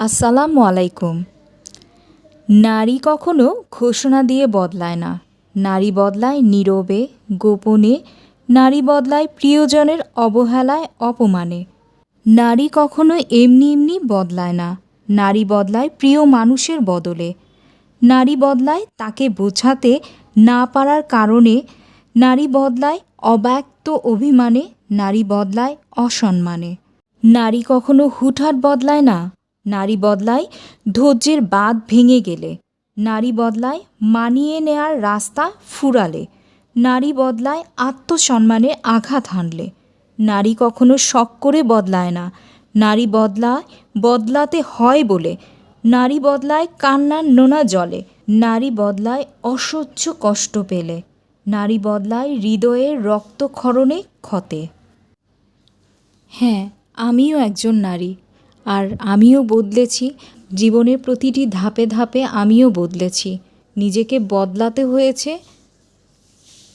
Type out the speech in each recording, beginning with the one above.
আসসালামু আলাইকুম। নারী কখনো ঘোষণা দিয়ে বদলায় না। নারী বদলায় নীরবে, গোপনে, নারী বদলায় প্রিয়জনের অবহেলায়, অপমানে। নারী কখনো এমনি এমনি বদলায় না। নারী বদলায় প্রিয় মানুষের বদলে। নারী বদলায় তাকে বোঝাতে না পারার কারণে নারী বদলায় অব্যক্ত অভিমানে, নারী বদলায় অসম্মানে। নারী কখনো হুটহাট বদলায় না। নারী বদলায়, ধৈর্যের বাঁধ ভেঙে গেলে। নারী বদলায়, মানিয়ে নেয়ার রাস্তা ফুরালে। নারী বদলায় আত্মসম্মানে আঘাত হানলে। নারী কখনো শখ করে বদলায় না। নারী বদলায়, বদলাতে হয় বলে। নারী বদলায়, কান্নার নোনা জলে। নারী বদলায়, অসহ্য কষ্ট পেলে। নারী বদলায়, হৃদয়ের রক্তক্ষরণে ক্ষতে। হ্যাঁ আমিও একজন নারী। আর আমিও বদলেছি। জীবনের প্রতিটি ধাপে ধাপে আমিও বদলেছি। নিজেকে বদলাতে হয়েছে।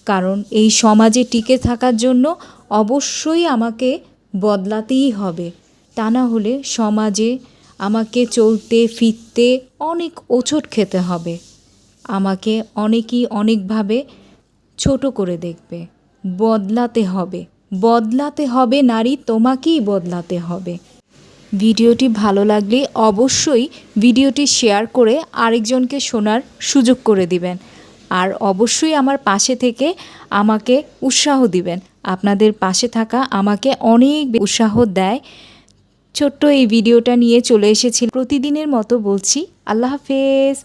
কারণ এই সমাজে টিকে থাকার জন্য অবশ্যই আমাকে বদলাতেই হবে। তা না হলে সমাজে আমাকে চলতে, ফিরতে অনেক ওছট খেতে হবে। আমাকে অনেকেই অনেকভাবে ছোট করে দেখবে। বদলাতে হবে। বদলাতে হবে নারী, তোমাকেই বদলাতে হবে। ভিডিওটি ভালো লাগলে অবশ্যই ভিডিওটি শেয়ার করে আরেকজনকে শোনার সুযোগ করে দিবেন। আর অবশ্যই আমার পাশে থেকে আমাকে উৎসাহ দিবেন। আপনাদের পাশে থাকা আমাকে অনেক উৎসাহ দেয়। ছোট্ট এই ভিডিওটা নিয়ে চলে এসেছি। প্রতিদিনের মতো বলছি, আল্লাহ হাফেজ।